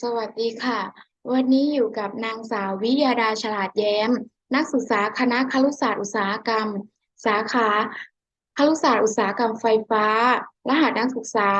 สวัสดีค่ะ วันนี้อยู่กับนางสาววิยาดาฉลาดแย้ม นักศึกษาคณะครุศาสตร์อุตสาหกรรม สาขาครุศาสตร์อุตสาหกรรมไฟฟ้า รหัสนักศึกษา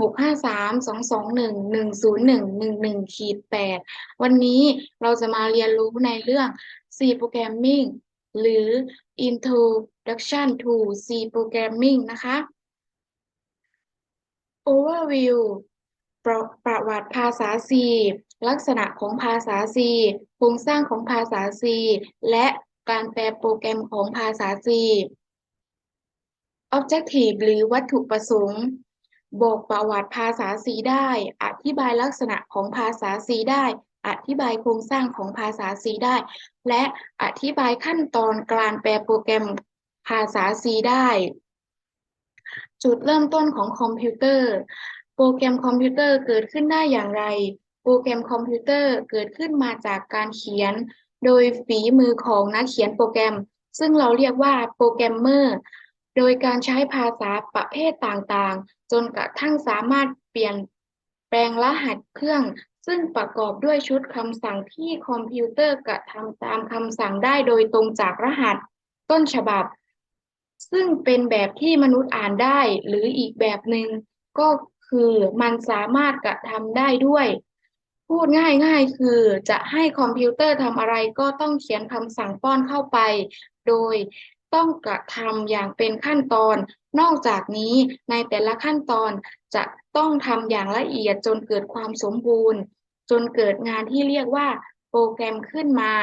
653-221-101-11ขีด8วันนี้เราจะมาเรียนรู้ในเรื่อง C Programming หรือ Introduction to C Programming นะคะ Overview ประประวัติภาษา C ลักษณะของภาษา C โครงสร้างของภาษา C และการแปลโปรแกรมของภาษา C Objective หรือวัตถุประสงค์ บอกประวัติภาษา C ได้ อธิบายลักษณะของภาษา C ได้ อธิบายโครงสร้างของภาษา C ได้ และอธิบายขั้นตอนการแปลโปรแกรมภาษา C ได้ จุดเริ่มต้นของคอมพิวเตอร์ รแกรมคอมพิวเตอร์เกิดขึ้นได้อย่างไร โปรแกรมคอมพิวเตอร์เกิดขึ้นมาจากการเขียน โดยฝีมือของนักเขียนโปรแกรม ซึ่งเราเรียกว่าโปรแกรมเมอร์ โดยการใช้ภาษาประเภทต่างๆ จนกระทั่งสามารถเปลี่ยนแปลงรหัสเครื่อง ซึ่งประกอบด้วยชุดคำสั่งที่คอมพิวเตอร์กระทำตามคำสั่งได้โดยตรงจากรหัส ต้นฉบับ ซึ่งเป็นแบบที่มนุษย์อ่านได้ หรืออีกแบบหนึ่งก็ คือมันสามารถกระทำได้ด้วย พูดง่ายๆ คือจะให้คอมพิวเตอร์ทำอะไรก็ต้องเขียนคำสั่งป้อนเข้าไป โดยต้องกระทำอย่างเป็นขั้นตอน นอกจากนี้ในแต่ละขั้นตอนจะต้องทำอย่างละเอียดจนเกิดความสมบูรณ์ จนเกิดงานที่เรียกว่าโปรแกรมขึ้นมา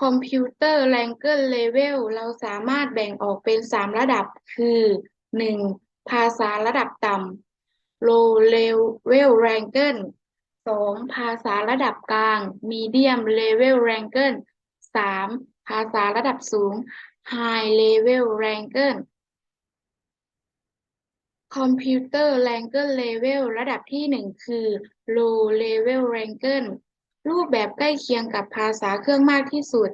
คอมพิวเตอร์แรงเกิลเลเวลเราสามารถแบ่งออกเป็น 3 ระดับคือ 1. ภาษาระดับต่ำ low level rangle 2. ภาษาระดับกลาง medium level rangle 3. ภาษาระดับสูง high level rangle คอมพิวเตอร์แรงเกิลเลเวลระดับที่ 1 คือ low level rangle รูปแบบใกล้เคียงกับภาษาเครื่องมากที่สุด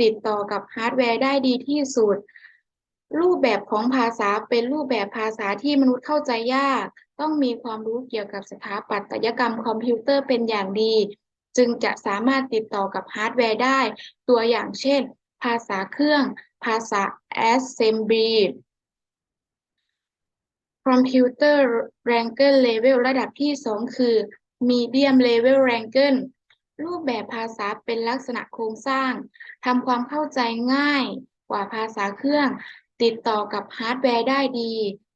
ติดต่อกับฮาร์ดแวร์ได้ดีที่สุด รูปแบบของภาษาเป็นรูปแบบภาษาที่มนุษย์เข้าใจยาก ต้องมีความรู้เกี่ยวกับสถาปัตยกรรมคอมพิวเตอร์เป็นอย่างดี จึงจะสามารถติดต่อกับฮาร์ดแวร์ได้ ตัวอย่างเช่น ภาษาเครื่อง ภาษา assembly คอมพิวเตอร์แรงเกิลเลเวลระดับที่ 2 คือ medium level rangle รูปแบบภาษาเป็นลักษณะโครงสร้างทำความเข้าใจง่ายกว่าภาษาเครื่อง ติดต่อกับฮาร์ดแวร์ได้ดี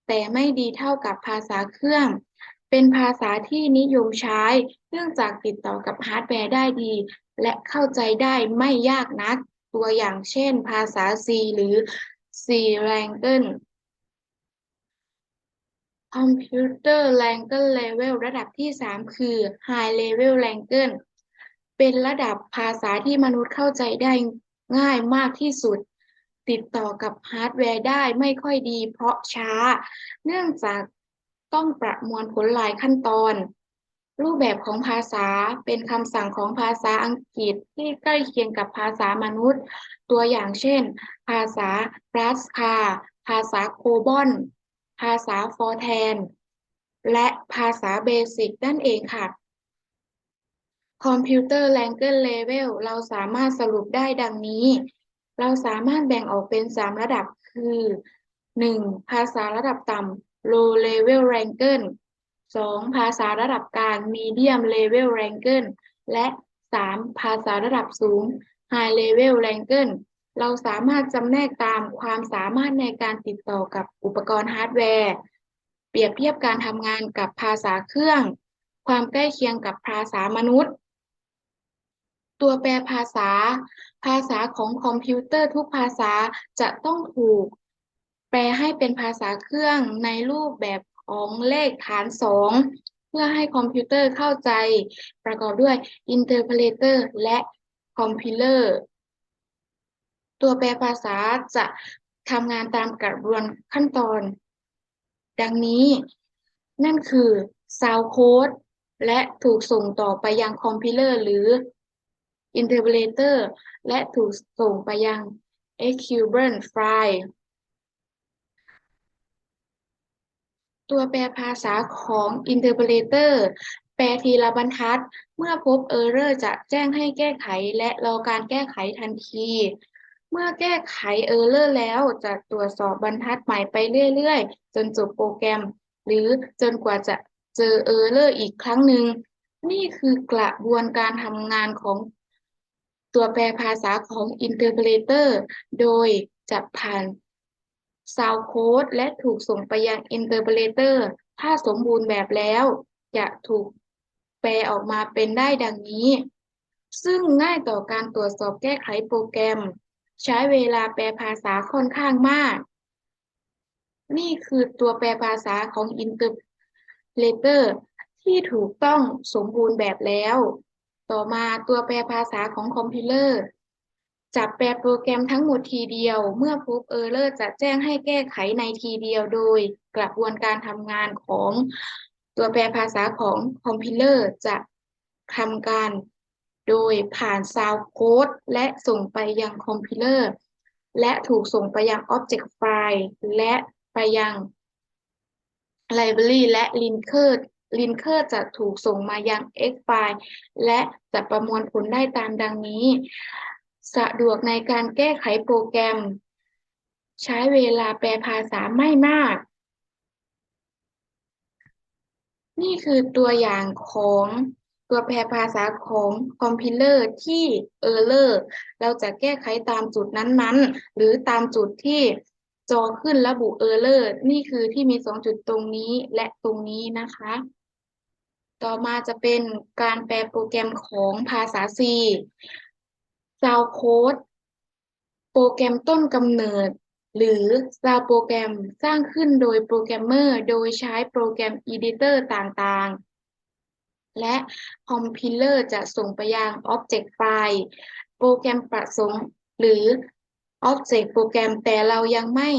แต่ไม่ดีเท่ากับภาษาเครื่อง เป็นภาษาที่นิยมใช้ เนื่องจากติดต่อกับฮาร์ดแวร์ได้ดี และเข้าใจได้ไม่ยากนัก ตัวอย่างเช่น ภาษา C หรือ C language คอมพิวเตอร์แรงเกิลเลเวลระดับที่ 3 คือ High Level Language เป็นระดับภาษาที่มนุษย์เข้าใจได้ง่ายมากที่สุด ติดต่อกับฮาร์ดแวร์ได้ไม่ค่อยดี เพราะช้า เนื่องจากต้องประมวลผลหลายขั้นตอน รูปแบบของภาษาเป็นคำสั่งของภาษาอังกฤษที่ใกล้เคียงกับภาษามนุษย์ ตัวอย่างเช่น ภาษาปรัสคาภาษาโคบอน ภาษาฟอร์แทน และภาษาเบสิกนั่นเองค่ะ คอมพิวเตอร์แรงเกิลเลเวลเราสามารถสรุปได้ดังนี้ เราสามารถแบ่งออกเป็น 3 ระดับคือ 1. ภาษาระดับต่ำ low level rangle 2. ภาษาระดับกลาง medium level rangle และ 3. ภาษาระดับสูง high level rangle เราสามารถจำแนกตามความสามารถในการติดต่อกับอุปกรณ์ฮาร์ดแวร์ เปรียบเทียบการทำงานกับภาษาเครื่อง ความใกล้เคียงกับภาษามนุษย์ ตัวแปรภาษา ภาษาของคอมพิวเตอร์ทุกภาษาจะต้องถูก แปลให้เป็นภาษาเครื่องในรูปแบบของเลขฐานสองเพื่อให้คอมพิวเตอร์เข้าใจ ประกอบด้วย interpolator และ compiler ตัวแปรภาษาจะทำงานตามกระบวนขั้นตอน ดังนี้ นั่นคือ sound code และถูกส่งต่อไปยังคอมพิวเตอร์หรือ interpolator และถูกส่งไปยัง executable file ตัวแปลภาษาของ interpolator แปลทีละบรรทัด เมื่อพบ error จะแจ้งให้แก้ไขและรอการแก้ไขทันที เมื่อแก้ไข error แล้วจะตรวจสอบบรรทัดใหม่ไปเรื่อยๆ จนจบโปรแกรม หรือจนกว่าจะเจอ error อีกครั้งหนึ่ง นี่คือกระบวนการทำงานของ ตัวแปลภาษาของ interpolator โดยจะผ่าน sound code และถูกส่งไปยัง interpolator ถ้าสมบูรณ์แบบแล้ว จะถูกแปลออกมาเป็นได้ดังนี้ ซึ่งง่ายต่อการตรวจสอบแก้ไขโปรแกรม ใช้เวลาแปลภาษาค่อนข้างมาก นี่คือตัวแปลภาษาของ interpolator ที่ถูกต้องสมบูรณ์แบบแล้ว ต่อมาตัวแปลภาษาของคอมพิวเตอร์จะแปลโปรแกรมทั้งหมดทีเดียว เมื่อพบเออร์เลอร์จะแจ้งให้แก้ไขในทีเดียวโดยกระบวนการทำงานของตัวแปลภาษาของคอมพิวเตอร์จะทำการโดยผ่านซาวโค้ดและส่งไปยังคอมพิวเตอร์และถูกส่งไปยัง Object File และไปยัง Library และ Linker Linker จะถูกส่งมายัง X file และจะประมวลผลได้ตามดังนี้ สะดวกในการแก้ไขโปรแกรม ใช้เวลาแปลภาษาไม่มาก นี่คือตัวอย่างของตัวแปลภาษาของคอมพิวเตอร์ที่ Error เราจะแก้ไขตามจุดนั้นๆ หรือตามจุดที่ จอขึ้นระบุ Error นี่คือที่มีสองจุดตรงนี้และตรงนี้นะคะ ต่อมาจะเป็นการแปลโปรแกรมของภาษา C Sound Code โปรแกรมต้นกำเนิด หรือ Sound โปรแกรมสร้างขึ้นโดยโปรแกรมเมอร์โดยใช้โปรแกรม Editor ต่างๆ และคอมพิวเตอร์จะส่งไปยัง Object File โปรแกรมประสงค์ หรือ Object โปรแกรมแต่เรายังไม่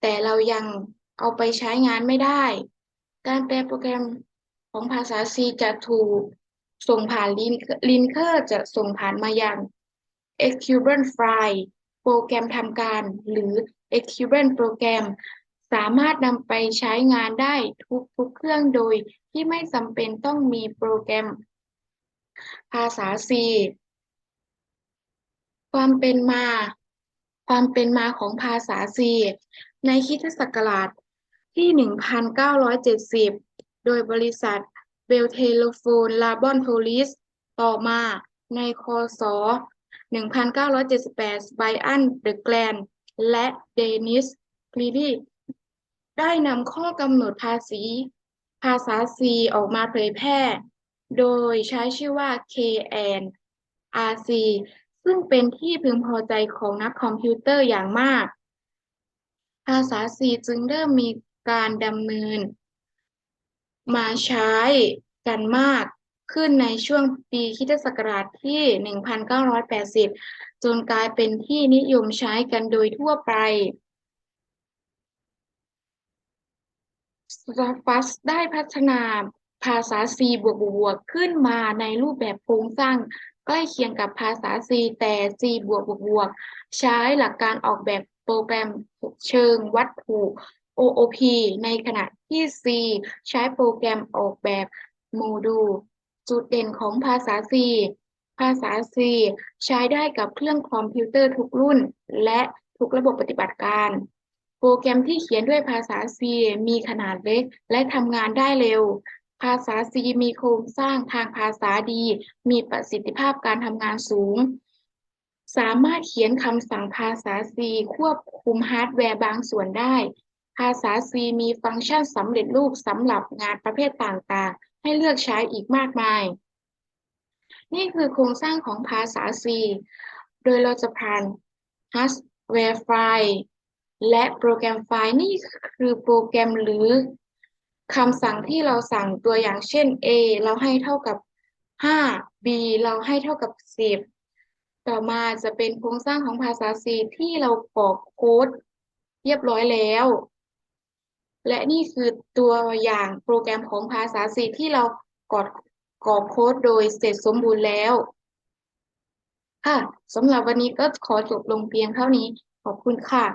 แต่เรายังเอาไปใช้งานไม่ได้ การแปลโปรแกรมของภาษา C จะถูกส่งผ่านลินเคอร์จะส่งผ่านมายัง executable file โปรแกรมทำการหรือ executable โปรแกรมสามารถนำไปใช้งานได้ทุกทุกเครื่องโดยที่ไม่จำเป็นต้องมีโปรแกรม ภาษา C ความเป็นมา ความเป็นมาของภาษา C ในคริสตศักราชที่ 1970 โดยบริษัทเบลเทเลโฟนลาบอนโพลิสต่อมาในคศ 1978ไบอันเดอะแกลนและเดนิสคลีดีได้นำข้อกำหนดภาษี ภาษา C ออกมาเผยแพร่ โดยใช้ชื่อว่า KNRC ซึ่งเป็นที่พึงพอใจของนักคอมพิวเตอร์อย่างมาก ภาษา C จึงเริ่มมีการดำเนิน มาใช้กันมากขึ้นในช่วงปีคริสตศักราชที่ 1980 จนกลายเป็นที่นิยมใช้กันโดยทั่วไปสฟัสได้พัฒนาภาษา C บวกบวกขึ้นมาในรูปแบบโครงสร้าง ใกล้เคียงกับภาษา C แต่ C บวกบวกใช้หลักการออกแบบโปรแกรมเชิงวัตถุ OOP ในขณะที่ C ใช้โปรแกรมออกแบบโมดูลจุดเด่นของภาษา C ภาษา C ใช้ได้กับเครื่องคอมพิวเตอร์ทุกรุ่น และทุกระบบปฏิบัติการ โปรแกรมที่เขียนด้วยภาษา C มีขนาดเล็ก และทำงานได้เร็ว ภาษา C มีโครงสร้างทางภาษาดี มีประสิทธิภาพการทำงานสูง สามารถเขียนคำสั่งภาษา C ควบคุมฮาร์ดแวร์บางส่วนได้ ภาษา C มีฟังก์ชันสำเร็จรูปสำหรับงานประเภทต่างๆ ให้เลือกใช้อีกมากมาย นี่คือโครงสร้างของภาษา C โดยเราจะผ่าน hardware file และโปรแกรมไฟล์นี่คือโปรแกรมหรือ คำสั่งที่เราสั่งตัวอย่างเช่น A เราให้เท่ากับ 5 B เราให้เท่ากับ 10 ต่อมาจะเป็นโครงสร้างของภาษา C ที่เรากรอกโค้ดเรียบร้อยแล้ว และนี่คือตัวอย่างโปรแกรมของภาษา C ที่เรากดกรอกโค้ดโดยเสร็จสมบูรณ์แล้วค่ะสำหรับวันนี้ก็ขอจบลงเพียงเท่านี้ขอบคุณค่ะ